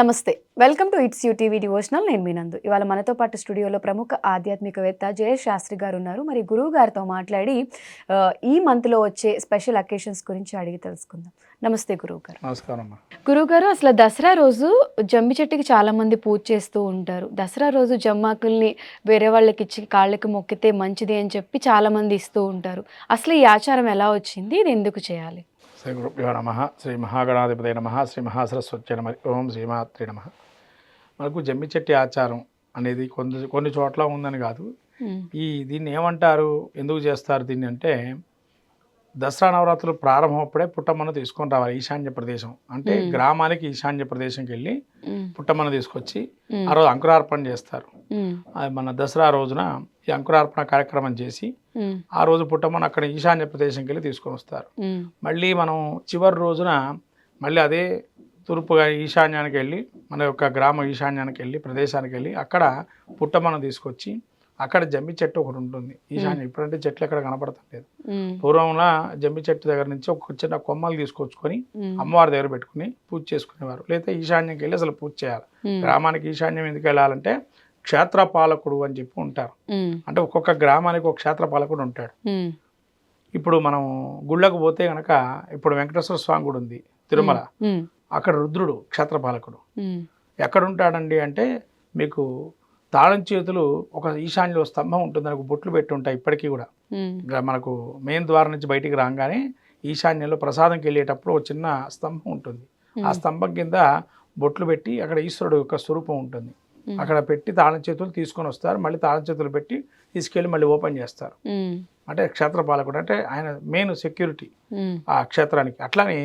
నమస్తే welcome to its U TV devotional. నేను మీనందు ఇవాళ మనతో పాటు స్టూడియోలో ప్రముఖ ఆధ్యాత్మికవేత్త జయేష్ శాస్త్రి గారు ఉన్నారు మరి గురువు గారితో మాట్లాడి ఈ మంత్లో వచ్చే స్పెషల్ అకేషన్స్ గురించి అడిగి తెలుసుకుందాం. నమస్తే గురువు గారు. నమస్కారం గురువు గారు అసలు దసరా రోజు జమ్మి చెట్టుకి చాలా మంది పూజ చేస్తూ ఉంటారు. దసరా రోజు జమ్మాకుల్ని వేరే వాళ్ళకి ఇచ్చి కాళ్ళకి మొక్కితే మంచిది అని చెప్పి చాలా మంది ఇస్తూ ఉంటారు. అసలు ఈ ఆచారం ఎలా వచ్చింది? ఇది ఎందుకు చేయాలి? శ్రీ గురుభ్యో నమ శ్రీ మహాగణాధిపతి నమ శ్రీ మహాసరస్వతి నమ ఓం శ్రీమాత్రి నమ. మనకు జమ్మి చెట్టి ఆచారం అనేది కొన్ని కొన్ని చోట్ల ఉందని కాదు. ఈ దీన్ని ఏమంటారు? ఎందుకు చేస్తారు దీన్ని అంటే దసరా నవరాత్రులు ప్రారంభం అప్పుడే పుట్టమ్మను తీసుకొని రావాలి ఈశాన్య ప్రదేశం. అంటే. గ్రామానికి ఈశాన్య ప్రదేశంకి వెళ్ళి పుట్టమ్మను తీసుకొచ్చి ఆ రోజు అంకురార్పణ చేస్తారు. మన దసరా రోజున ఈ అంకురార్పణ కార్యక్రమం చేసి ఆ రోజు పుట్టమ్మను అక్కడ ఈశాన్య ప్రదేశంకి వెళ్ళి తీసుకొని వస్తారు. మళ్ళీ మనం చివరి రోజున మళ్ళీ అదే తూర్పుగా ఈశాన్యానికి వెళ్ళి మన యొక్క గ్రామ ఈశాన్యానికి వెళ్ళి ప్రదేశానికి వెళ్ళి అక్కడ పుట్టమ్మను తీసుకొచ్చి అక్కడ జమ్మి చెట్టు ఒకటి ఉంటుంది. ఈశాన్యం ఇప్పుడంటే చెట్లు ఎక్కడ కనపడతలేదు పూర్వంలో జమ్మి చెట్టు దగ్గర నుంచి ఒక చిన్న కొమ్మలు తీసుకొచ్చుకొని అమ్మవారి దగ్గర పెట్టుకుని పూజ చేసుకునేవారు. లేదా ఈశాన్యంకి వెళ్ళి అసలు పూజ చేయాలి. గ్రామానికి ఈశాన్యం ఎందుకు వెళ్ళాలంటే క్షేత్రపాలకుడు అని చెప్పి ఉంటారు. అంటే ఒక్కొక్క గ్రామానికి ఒక క్షేత్రపాలకుడు ఉంటాడు. ఇప్పుడు మనం గుళ్ళకు పోతే గనక ఇప్పుడు వెంకటేశ్వర స్వామి గుడి ఉంది తిరుమల. అక్కడ రుద్రుడు క్షేత్రపాలకుడు. ఉమ్, ఎక్కడ ఉంటాడండి అంటే మీకు తాళం చేతులు ఒక ఈశాన్యంలో స్తంభం ఉంటుంది దానికి బొట్లు పెట్టి ఉంటాయి ఇప్పటికీ కూడా. మనకు మెయిన్ ద్వారం నుంచి బయటికి రాగానే ఈశాన్యంలో ప్రసాదంకి వెళ్ళేటప్పుడు ఒక చిన్న స్తంభం ఉంటుంది. ఆ స్తంభం కింద బొట్లు పెట్టి అక్కడ ఈశ్వరుడు యొక్క స్వరూపం ఉంటుంది. అక్కడ పెట్టి తాళం చేతులు తీసుకొని వస్తారు. మళ్ళీ తాళం చేతులు పెట్టి తీసుకెళ్ళి మళ్ళీ ఓపెన్ చేస్తారు. అంటే క్షేత్రపాలకుడు అంటే ఆయన మెయిన్ సెక్యూరిటీ ఆ క్షేత్రానికి. అట్లానే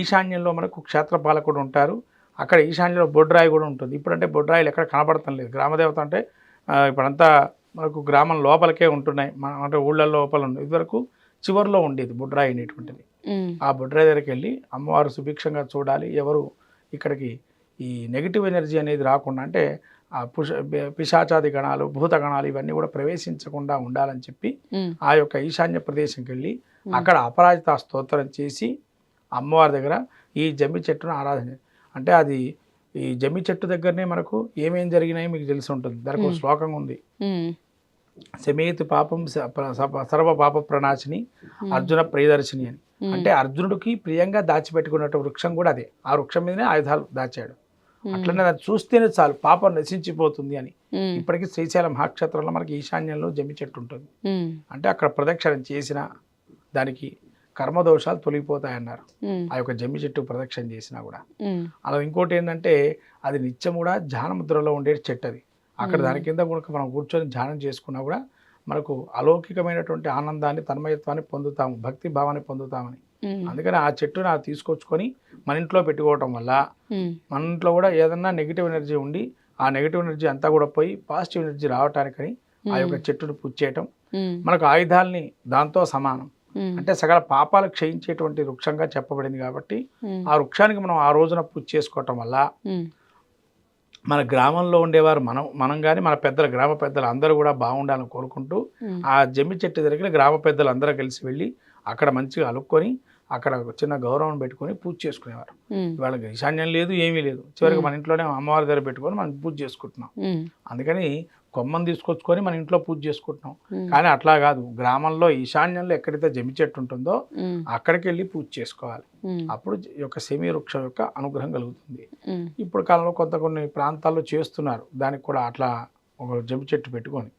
ఈశాన్యంలో మనకు క్షేత్రపాలకుడు ఉంటారు. అక్కడ ఈశాన్యంలో బొడ్రాయి కూడా ఉంటుంది. ఇప్పుడంటే బొడ్రాయిలు ఎక్కడ కనబడటం లేదు. గ్రామదేవత అంటే ఇప్పుడంతా మనకు గ్రామం లోపలికే ఉంటున్నాయి. మన అంటే ఊళ్ళ లోపల ఉంది ఇదివరకు చివరిలో ఉండేది బొడ్రాయి అనేటువంటిది. ఆ బొడ్రాయి దగ్గరికి వెళ్ళి అమ్మవారు సుభిక్షంగా చూడాలి. ఎవరు ఇక్కడికి ఈ నెగిటివ్ ఎనర్జీ అనేది రాకుండా అంటే పుష పిశాచాది గణాలు భూత గణాలు ఇవన్నీ కూడా ప్రవేశించకుండా ఉండాలని చెప్పి ఆ యొక్క ఈశాన్య ప్రదేశంకి వెళ్ళి అక్కడ అపరాజిత స్తోత్రం చేసి అమ్మవారి దగ్గర ఈ జమ్మి చెట్టును ఆరాధన అంటే అది ఈ జమ్మి చెట్టు దగ్గరనే మనకు ఏమేం జరిగినాయో మీకు తెలిసి ఉంటుంది. దానికి ఒక శ్లోకం ఉంది. శమేతి పాపం సర్వ పాప ప్రణాశిని అర్జున ప్రియదర్శిని అని. అంటే అర్జునుడికి ప్రియంగా దాచిపెట్టుకున్నట్టు వృక్షం కూడా అదే. ఆ వృక్షం మీదనే ఆయుధాలు దాచాడు. అట్లనే దాన్ని చూస్తేనే చాలు పాపం నశించిపోతుంది అని. ఇప్పటికీ శ్రీశైలం మహాక్షేత్రంలో మనకి ఈశాన్యంలో జమ్మి చెట్టు ఉంటుంది. అంటే అక్కడ ప్రదక్షిణ చేసిన దానికి కర్మదోషాలు తొలగిపోతాయన్నారు. ఆ యొక్క జమ్మి చెట్టు ప్రదక్షిణ చేసినా కూడా. అలా ఇంకోటి ఏంటంటే అది నిత్యం కూడా ధ్యాన ముద్రలో ఉండే చెట్టు అది. అక్కడ దాని కింద కూడా మనం కూర్చొని ధ్యానం చేసుకున్నా కూడా మనకు అలౌకికమైనటువంటి ఆనందాన్ని తన్మయత్వాన్ని పొందుతాము భక్తి భావాన్ని పొందుతామని. అందుకని ఆ చెట్టుని ఆ తీసుకొచ్చుకొని మన ఇంట్లో పెట్టుకోవటం వల్ల మన ఇంట్లో కూడా ఏదన్నా నెగిటివ్ ఎనర్జీ ఉండి ఆ నెగిటివ్ ఎనర్జీ అంతా కూడా పోయి పాజిటివ్ ఎనర్జీ రావటానికని ఆ యొక్క చెట్టును పూజ చేయటం మనకు ఆయుధాల్ని దాంతో సమానం. అంటే సకల పాపాలు క్షయించేటువంటి వృక్షంగా చెప్పబడింది కాబట్టి ఆ వృక్షానికి మనం ఆ రోజున పూజ చేసుకోవటం వల్ల మన గ్రామంలో ఉండేవారు మనం మనం కానీ మన పెద్దలు గ్రామ పెద్దలు అందరూ కూడా బాగుండాలని కోరుకుంటూ ఆ జమ్మి చెట్టు దగ్గర గ్రామ పెద్దలు అందరూ కలిసి వెళ్ళి అక్కడ మంచిగా అలుక్కొని అక్కడ చిన్న గౌరవం పెట్టుకొని పూజ చేసుకునేవారు. వాళ్ళకి ఈశాన్యం లేదు ఏమీ లేదు. చివరికి మన ఇంట్లోనే అమ్మవారి దగ్గర పెట్టుకొని మనం పూజ చేసుకుంటున్నాం. అందుకని కొమ్మను తీసుకొచ్చుకొని మన ఇంట్లో పూజ చేసుకుంటున్నాం. కానీ అట్లా కాదు. గ్రామంలో ఈశాన్యంలో ఎక్కడైతే జమ్మి చెట్టు ఉంటుందో అక్కడికి వెళ్ళి పూజ చేసుకోవాలి. అప్పుడు యొక్క సెమీ వృక్షం యొక్క అనుగ్రహం కలుగుతుంది. ఇప్పుడు కాలంలో కొంత కొన్ని ప్రాంతాల్లో చేస్తున్నారు. దానికి కూడా అట్లా ఒక జమ్మి చెట్టు పెట్టుకొని.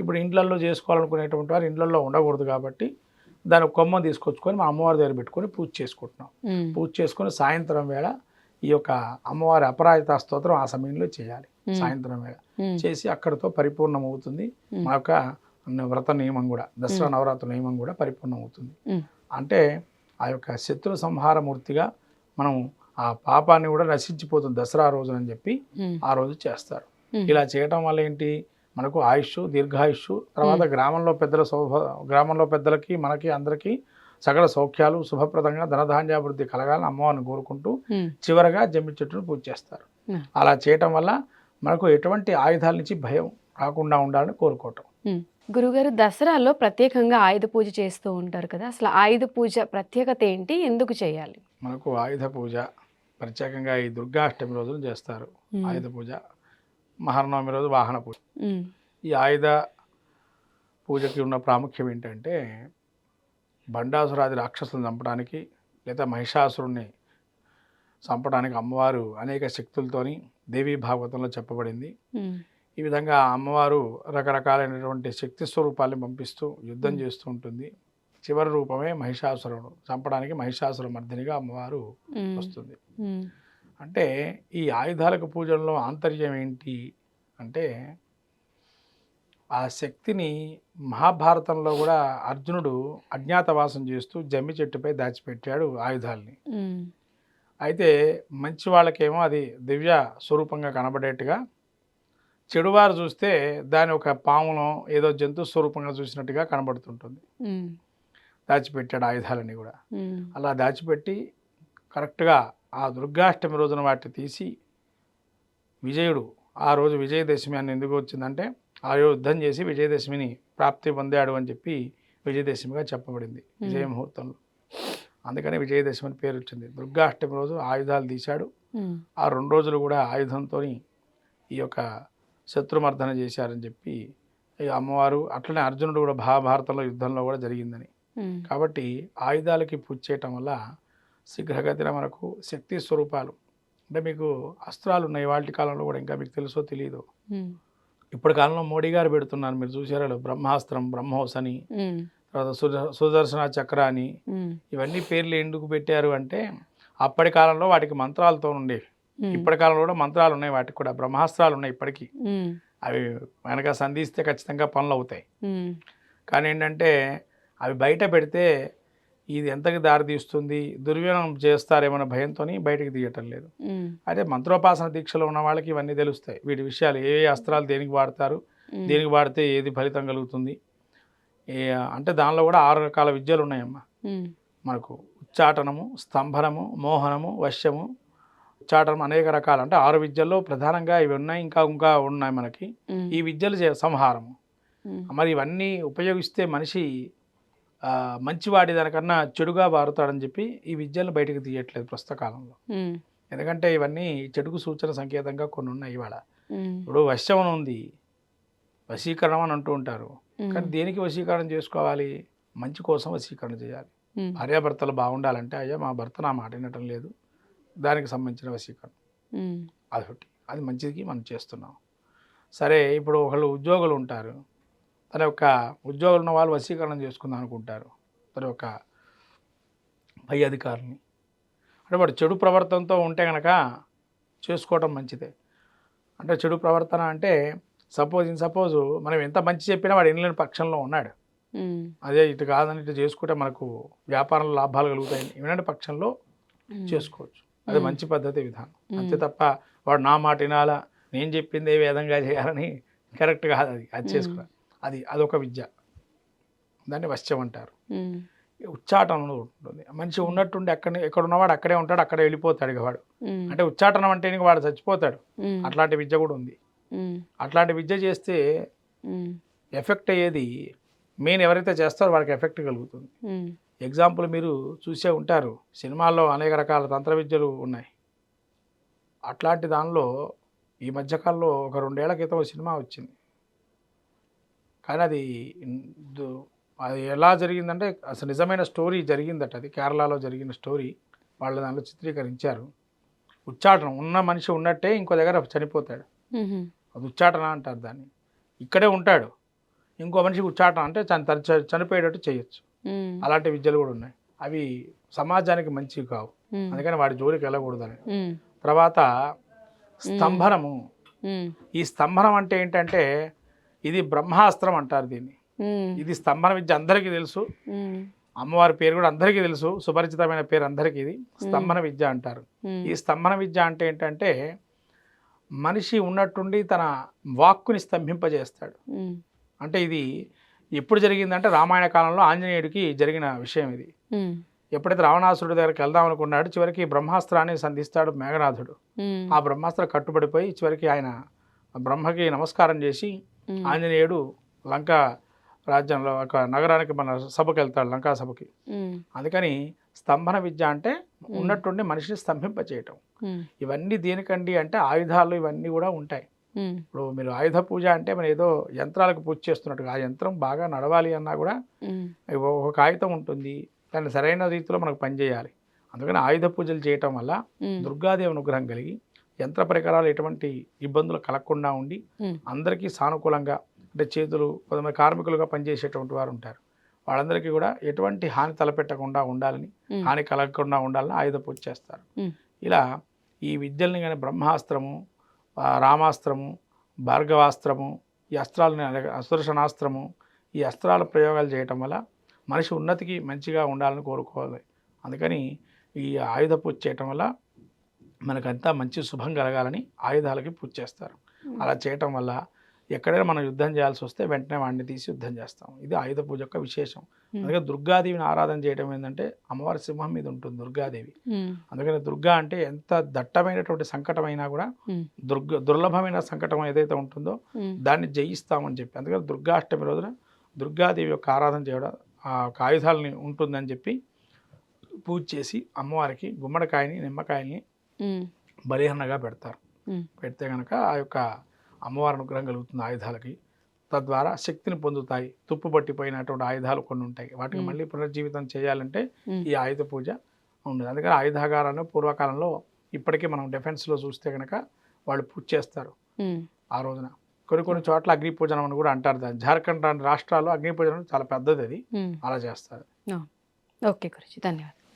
ఇప్పుడు ఇండ్లల్లో చేసుకోవాలనుకునేటువంటి వారు ఇండ్లల్లో ఉండకూడదు కాబట్టి దాని కొమ్మ తీసుకొచ్చుకొని మా అమ్మవారి దగ్గర పెట్టుకొని పూజ చేసుకుంటున్నాం. పూజ చేసుకొని సాయంత్రం వేళ ఈ యొక్క అమ్మవారి అపరాజిత స్తోత్రం ఆ సమయంలో చేయాలి. సాయంత్రం వేళ చేసి అక్కడితో పరిపూర్ణం అవుతుంది మా యొక్క వ్రత నియమం కూడా దసరా నవరాత్రి నియమం కూడా పరిపూర్ణం అవుతుంది అంటే ఆ యొక్క శత్రు సంహారమూర్తిగా మనం ఆ పాపాన్ని కూడా నశించిపోతుంది దసరా రోజున అని చెప్పి ఆ రోజు చేస్తారు. ఇలా చేయటం వల్ల ఏంటి? మనకు ఆయుష్ దీర్ఘాయుష్ తర్వాత గ్రామంలో పెద్దల శోభ గ్రామంలో పెద్దలకి మనకి అందరికీ సకల సౌఖ్యాలు శుభప్రదంగా ధనధాన్యాభివృద్ధి కలగాలని అమ్మవారిని కోరుకుంటూ చివరగా జమ్మి చెట్టును పూజ చేస్తారు. అలా చేయటం వల్ల మనకు ఎటువంటి ఆయుధాల నుంచి భయం రాకుండా ఉండాలని కోరుకోవటం. గురుగారు దసరాలో ప్రత్యేకంగా ఆయుధ పూజ చేస్తూ ఉంటారు కదా అసలు ఆయుధ పూజ ప్రత్యేకత ఏంటి? ఎందుకు చేయాలి? మనకు ఆయుధ పూజ ప్రత్యేకంగా ఈ దుర్గాష్టమి రోజున చేస్తారు. ఆయుధ పూజ మహర్నవమి రోజు వాహన పూజ. ఈ ఆయుధ పూజకి ఉన్న ప్రాముఖ్యం ఏంటంటే బండాసురాది రాక్షసులను చంపడానికి లేదా మహిషాసురుణ్ణి చంపడానికి అమ్మవారు అనేక శక్తులతోని దేవీ భాగవతంలో చెప్పబడింది. ఈ విధంగా అమ్మవారు రకరకాలైనటువంటి శక్తి స్వరూపాలను పంపిస్తూ యుద్ధం. చేస్తూ ఉంటుంది. చివరి రూపమే మహిషాసురుడు. చంపడానికి మహిషాసుర మర్దినిగా అమ్మవారు వస్తుంది. అంటే ఈ ఆయుధాలకు పూజల్లో ఆంతర్యం ఏంటి? అంటే ఆ శక్తిని మహాభారతంలో కూడా అర్జునుడు అజ్ఞాతవాసం చేస్తూ జమ్మి చెట్టుపై దాచిపెట్టాడు ఆయుధాల్ని. అయితే మంచి వాళ్ళకేమో అది దివ్య స్వరూపంగా కనబడేట్టుగా చెడువారు చూస్తే దాని ఒక పామును ఏదో జంతు స్వరూపంగా చూసినట్టుగా కనబడుతుంటుంది. దాచిపెట్టాడు ఆయుధాలని కూడా. అలా దాచిపెట్టి కరెక్ట్గా ఆ దుర్గాష్టమి రోజున వాటిని తీసి విజయుడు ఆ రోజు విజయదశమి అని ఎందుకు వచ్చిందంటే ఆ యుద్ధం చేసి విజయదశమిని ప్రాప్తి పొందాడు అని చెప్పి విజయదశమిగా చెప్పబడింది విజయ ముహూర్తంలో. అందుకని విజయదశమి అని పేరు వచ్చింది. దుర్గాష్టమి రోజు ఆయుధాలు తీశాడు. ఆ రెండు రోజులు కూడా ఆయుధంతో ఈ యొక్క శత్రుమర్దన చేశారని చెప్పి ఈ అమ్మవారు అట్లనే అర్జునుడు కూడా మహాభారతంలో యుద్ధంలో కూడా జరిగిందని. కాబట్టి ఆయుధాలకి పూజ చేయటం వల్ల శీఘ్రగతిన మనకు శక్తి స్వరూపాలు. అంటే మీకు అస్త్రాలు ఉన్నాయి వాళ్ళ కాలంలో కూడా ఇంకా మీకు తెలుసో తెలియదు ఇప్పటి కాలంలో మోడీ గారు పెడుతున్నారు మీరు చూసారా బ్రహ్మాస్త్రం బ్రహ్మోస్ అని తర్వాత సుద- సుదర్శన చక్ర అని ఇవన్నీ పేర్లు ఎందుకు పెట్టారు అంటే అప్పటి కాలంలో వాటికి మంత్రాలతో ఉండేవి. ఇప్పటి కాలంలో కూడా మంత్రాలు ఉన్నాయి వాటికి కూడా బ్రహ్మాస్త్రాలు ఉన్నాయి ఇప్పటికీ. అవి వెనక సంధిస్తే ఖచ్చితంగా పనులు అవుతాయి. కానీ ఏంటంటే అవి బయట పెడితే ఇది ఎంతకి దారి తీస్తుంది? దుర్వ్యనం చేస్తారేమన్న భయంతో బయటకు తీయటం లేదు. అదే మంత్రోపాసన దీక్షలో ఉన్న వాళ్ళకి ఇవన్నీ తెలుస్తాయి. వీటి విషయాలు ఏ ఏ అస్త్రాలు దేనికి వాడతారు? దేనికి వాడితే ఏది ఫలితం కలుగుతుంది? ఏ అంటే దానిలో కూడా ఆరు రకాల విద్యలు ఉన్నాయమ్మా. మనకు ఉచ్చాటనము స్తంభనము మోహనము వశ్యము ఉచ్చాటనం అనేక రకాలు. అంటే ఆరు విద్యల్లో ప్రధానంగా ఇవి ఉన్నాయి ఇంకా ఇంకా ఉన్నాయి మనకి. ఈ విద్యలు చే- సంహారము. మరి ఇవన్నీ ఉపయోగిస్తే మనిషి మంచివాడి దానికన్నా చెడుగా మారుతాడని చెప్పి ఈ విద్యలను బయటకు తీయట్లేదు ప్రస్తుత కాలంలో. ఎందుకంటే ఇవన్నీ చెడుకు సూచన సంకేతంగా కొన్ని ఉన్నాయి ఇవాళ. ఇప్పుడు వశ్యం అని ఉంది. వశీకరణం అని అంటూ ఉంటారు. కానీ దేనికి వశీకరణ చేసుకోవాలి? మంచి కోసం వశీకరణ చేయాలి. భార్యాభర్తలు బాగుండాలంటే అయ్యా మా భర్త నా మాట వినటం లేదు. దానికి సంబంధించిన వశీకరణ. అదొకటి అది మంచిది మనం చేస్తున్నాం. సరే ఇప్పుడు ఒకళ్ళు ఉద్యోగులు ఉంటారు. తన యొక్క ఉద్యోగులు ఉన్న వాళ్ళు వశీకరణ చేసుకుందాం అనుకుంటారు. తన యొక్క పై అధికారిని అంటే వాడు చెడు ప్రవర్తనతో ఉంటే కనుక చేసుకోవటం మంచిదే. అంటే చెడు ప్రవర్తన అంటే సపోజ్ ఇన్ సపోజ్ మనం ఎంత మంచి చెప్పినా వాడు ఎన్నలేని పక్షంలో ఉన్నాడు. అదే ఇటు కాదని ఇటు చేసుకుంటే మనకు వ్యాపారంలో లాభాలు కలుగుతాయి వినని పక్షంలో చేసుకోవచ్చు. అది. మంచి పద్ధతి విధానం. అంతే తప్ప వాడు నా మాట వినాలా? నేను చెప్పింది ఏ విధంగా చేయాలని కరెక్ట్ కాదు అది. అది చేసుకో అది అదొక విద్య. దాన్ని వశ్యం అంటారు. ఉచ్చాటనం ఉంటుంది. మనిషి ఉన్నట్టుండి అక్కడ ఎక్కడ ఉన్నవాడు అక్కడే ఉంటాడు అక్కడే వెళ్ళిపోతాడు ఇక వాడు. అంటే ఉచ్చాటనం అంటే ఇంక వాడు చచ్చిపోతాడు. అట్లాంటి విద్య కూడా ఉంది. అట్లాంటి విద్య చేస్తే ఎఫెక్ట్ అయ్యేది మెయిన్ ఎవరైతే చేస్తారో వాళ్ళకి ఎఫెక్ట్ కలుగుతుంది. ఎగ్జాంపుల్ మీరు చూసే ఉంటారు. సినిమాల్లో అనేక రకాల తంత్ర విద్యలు ఉన్నాయి. అట్లాంటి దానిలో ఈ మధ్యకాలంలో ఒక రెండేళ్ళ క్రితం సినిమా వచ్చింది. కానీ అది అది ఎలా జరిగిందంటే అసలు నిజమైన స్టోరీ జరిగిందట అది. కేరళలో జరిగిన స్టోరీ. వాళ్ళ దానిలో చిత్రీకరించారు. ఉచ్చాటనం ఉన్న మనిషి ఉన్నట్టే ఇంకో దగ్గర చనిపోతాడు. అది ఉచ్చాటన అంటారు దాన్ని. ఇక్కడే ఉంటాడు. ఇంకో మనిషికి ఉచ్చాటన అంటే చనిపోయేటట్టు చేయొచ్చు. అలాంటి విద్యలు కూడా ఉన్నాయి. అవి సమాజానికి మంచివి కావు. అందుకని వాడి జోలికి వెళ్ళకూడదని. తర్వాత స్తంభనము. ఈ స్తంభనం అంటే ఏంటంటే ఇది బ్రహ్మాస్త్రం అంటారు దీన్ని. ఇది స్తంభన విద్య అందరికీ తెలుసు. అమ్మవారి పేరు కూడా అందరికీ తెలుసు. సుపరిచితమైన పేరు అందరికీ ఇది. స్తంభన విద్య అంటారు. ఈ స్తంభన విద్య అంటే ఏంటంటే మనిషి ఉన్నట్టుండి తన వాక్కుని స్తంభింపజేస్తాడు. అంటే ఇది ఎప్పుడు జరిగిందంటే రామాయణ కాలంలో ఆంజనేయుడికి జరిగిన విషయం ఇది. ఎప్పుడైతే రావణాసురుడి దగ్గరికి వెళ్దాం అనుకున్నాడు చివరికి బ్రహ్మాస్త్రాన్ని సంధిస్తాడు మేఘనాథుడు. ఆ బ్రహ్మాస్త్ర కట్టుబడిపోయి చివరికి ఆయన బ్రహ్మకి నమస్కారం చేసి ఆంజనేయుడు లంక రాజ్యంలో ఒక నగరానికి మన సభకి వెళ్తాడు లంకా సభకి. అందుకని స్తంభన విద్య అంటే ఉన్నట్టుండి మనిషిని స్తంభింపచేయటం. ఇవన్నీ దేనికండి అంటే ఆయుధాలు ఇవన్నీ కూడా ఉంటాయి. ఇప్పుడు మీరు ఆయుధ పూజ అంటే మనం ఏదో యంత్రాలకు పూజ చేస్తున్నట్టుగా ఆ యంత్రం బాగా నడవాలి అన్నా కూడా ఒక కాగితం ఉంటుంది దాన్ని సరైన రీతిలో మనకు పనిచేయాలి. అందుకని ఆయుధ పూజలు చేయటం వల్ల దుర్గాదేవి అనుగ్రహం కలిగి యంత్ర పరికరాలు ఎటువంటి ఇబ్బందులు కలగకుండా ఉండి అందరికీ సానుకూలంగా అంటే చేతులు కొంతమంది కార్మికులుగా పనిచేసేటువంటి వారు ఉంటారు. వాళ్ళందరికీ కూడా ఎటువంటి హాని తలపెట్టకుండా ఉండాలని హాని కలగకుండా ఉండాలని ఆయుధ పూజ చేస్తారు. ఇలా ఈ విద్యల్ని కానీ బ్రహ్మాస్త్రము రామాస్త్రము భార్గవాస్త్రము ఈ అస్త్రాలని అలాగే అసుదర్శనాస్త్రము ఈ అస్త్రాల ప్రయోగాలు చేయటం వల్ల మనిషి ఉన్నతికి మంచిగా ఉండాలని కోరుకోవాలి. అందుకని ఈ ఆయుధ పూజ చేయటం వల్ల మనకంతా మంచి శుభం కలగాలని ఆయుధాలకి పూజ చేస్తారు. అలా చేయటం వల్ల ఎక్కడైనా మనం యుద్ధం చేయాల్సి వస్తే వెంటనే వాడిని తీసి యుద్ధం చేస్తాం. ఇది ఆయుధ పూజ యొక్క విశేషం. అందుకే దుర్గాదేవిని ఆరాధన చేయడం ఏంటంటే అమ్మవారి సింహం మీద ఉంటుంది దుర్గాదేవి. అందుకని దుర్గా అంటే ఎంత దట్టమైనటువంటి సంకటమైనా కూడా ఉమ్, దుర్గ దుర్లభమైన సంకటం ఏదైతే ఉంటుందో దాన్ని జయిస్తామని చెప్పి అందుకని దుర్గాష్టమి రోజున దుర్గాదేవి యొక్క ఆరాధన చేయడం ఆ యొక్క ఆయుధాలని ఉంటుందని చెప్పి పూజ చేసి అమ్మవారికి గుమ్మడికాయని నిమ్మకాయని బలిహరణగా పెడతారు. పెడితే కనుక ఆ యొక్క అమ్మవారి అనుగ్రహం కలుగుతుంది ఆయుధాలకి. తద్వారా శక్తిని పొందుతాయి. తుప్పు పట్టిపోయినటువంటి ఆయుధాలు కొన్ని ఉంటాయి. వాటికి. మళ్ళీ పునర్జీవితం చేయాలంటే. ఈ ఆయుధ పూజ ఉండదు. అందుకని ఆయుధాగారాన్ని పూర్వకాలంలో ఇప్పటికీ మనం డిఫెన్స్లో చూస్తే కనుక వాళ్ళు పూజ చేస్తారు. ఆ రోజున. కొన్ని కొన్ని చోట్ల అగ్ని పూజనం అని కూడా అంటారు దాన్ని. జార్ఖండ్ లాంటి రాష్ట్రాల్లో అగ్ని పూజనం చాలా పెద్దది అది. అలా చేస్తారు. ఓకే గురుజీ. ధన్యవాదాలు.